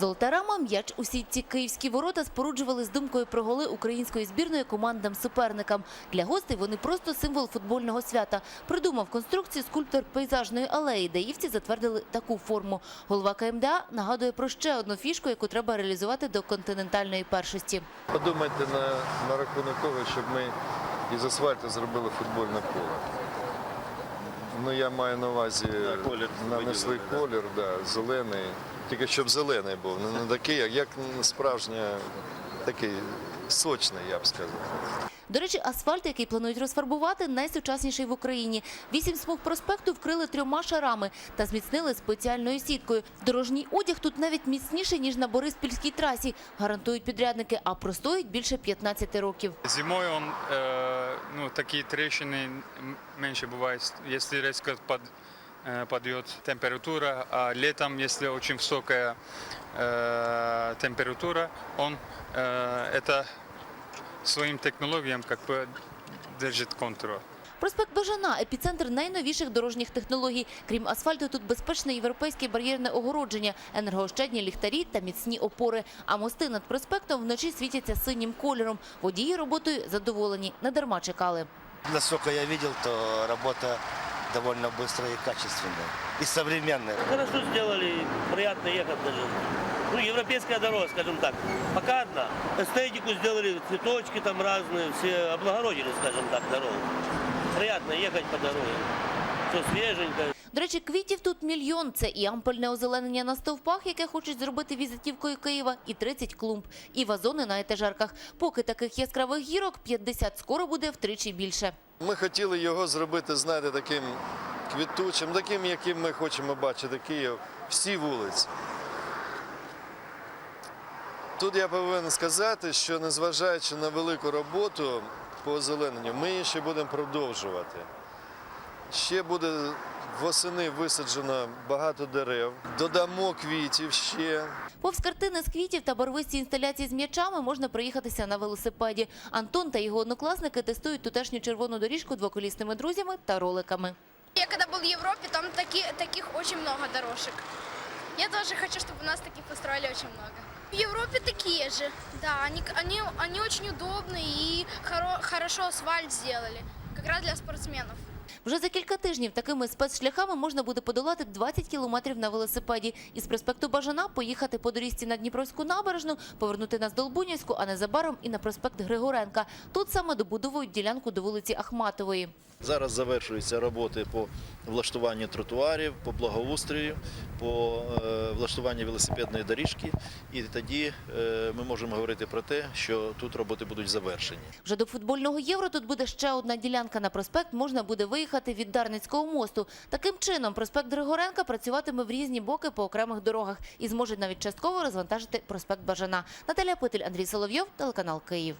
Золота рама, м'яч у сітці. Київські ворота споруджували з думкою про голи української збірної командам суперникам. Для гостей вони просто символ футбольного свята. Придумав конструкцію скульптор пейзажної алеї. Даївці затвердили таку форму. Голова КМДА нагадує про ще одну фішку, яку треба реалізувати до континентальної першості. Подумайте на, на рахунок того, щоб ми із асфальту зробили футбольне поле. Ну, я маю на увазі колір нанесли виділили, колір, да, зелений. Тільки щоб зелений був, не, не такий, як, як справжня, такий сочний, я б сказав. До речі, асфальт, який планують розфарбувати, найсучасніший в Україні. Вісім смуг проспекту вкрили трьома шарами та зміцнили спеціальною сіткою. Дорожній одяг тут навіть міцніший, ніж на Бориспільській трасі, гарантують підрядники, а простоїть більше 15 років. Зимой он, э, ну, такие трещины м- меньше бывает, если резко под, э, подъет температура, а летом, если очень высокая э, температура, он э, это своим технологиям как бы держит контроль. Проспект Бажана – епіцентр найновіших дорожніх технологій. Крім асфальту, тут безпечне європейське бар'єрне огородження, енергоощадні ліхтарі та міцні опори. А мости над проспектом вночі світяться синім кольором. Водії роботою задоволені, недарма чекали. Насколько я видел, то работа довольно быстрая и качественная. И современная. Хорошо сделали, приятно ехать даже. Ну, европейская дорога, скажем так. Пока одна. Эстетику сделали, цветочки там разные, все облагородили, скажем так, дорогу. Приятно ехать по дороге. Все свеженько. До речі, квітів тут мільйон. Це і ампельне озеленення на стовпах, яке хочуть зробити візитівкою Києва, і 30 клумб, і вазони на етажерках. Поки таких яскравих гірок 50, скоро буде втричі більше. Ми хотіли його зробити, знаєте, таким квітучим, таким, яким ми хочемо бачити Київ, всі вулиці. Тут я повинен сказати, що незважаючи на велику роботу по озелененню, ми її ще будемо продовжувати. Ще буде восени висаджено багато дерев, додамо квітів ще. Повз картини з квітів та барвисті інсталяції з м'ячами можна проїхатися на велосипеді. Антон та його однокласники тестують тутешню червону доріжку двоколісними друзями та роликами. Я когда был в Европе, там таки, таких очень много дорожек. Я тоже хочу, чтобы у нас таких построили очень много. В Европе такие же, да, они, они, они очень удобные и хоро- хорошо асфальт сделали, как раз для спортсменов. Вже за кілька тижнів такими спецшляхами можна буде подолати 20 кілометрів на велосипеді. Із проспекту Бажана поїхати по доріжці на Дніпровську набережну, повернути на Здолбунівську, а незабаром і на проспект Григоренка. Тут саме добудовують ділянку до вулиці Ахматової. Зараз завершуються роботи по влаштуванню тротуарів, по благоустрою, по е, влаштуванню велосипедної доріжки. І тоді е, ми можемо говорити про те, що тут роботи будуть завершені. Вже до футбольного євро тут буде ще одна ділянка. На проспект можна буде виїхати від Дарницького мосту. Таким чином, проспект Григоренка працюватиме в різні боки по окремих дорогах і зможе навіть частково розвантажити проспект Бажана. Наталя Питель, Андрій Соловйов, телеканал Київ.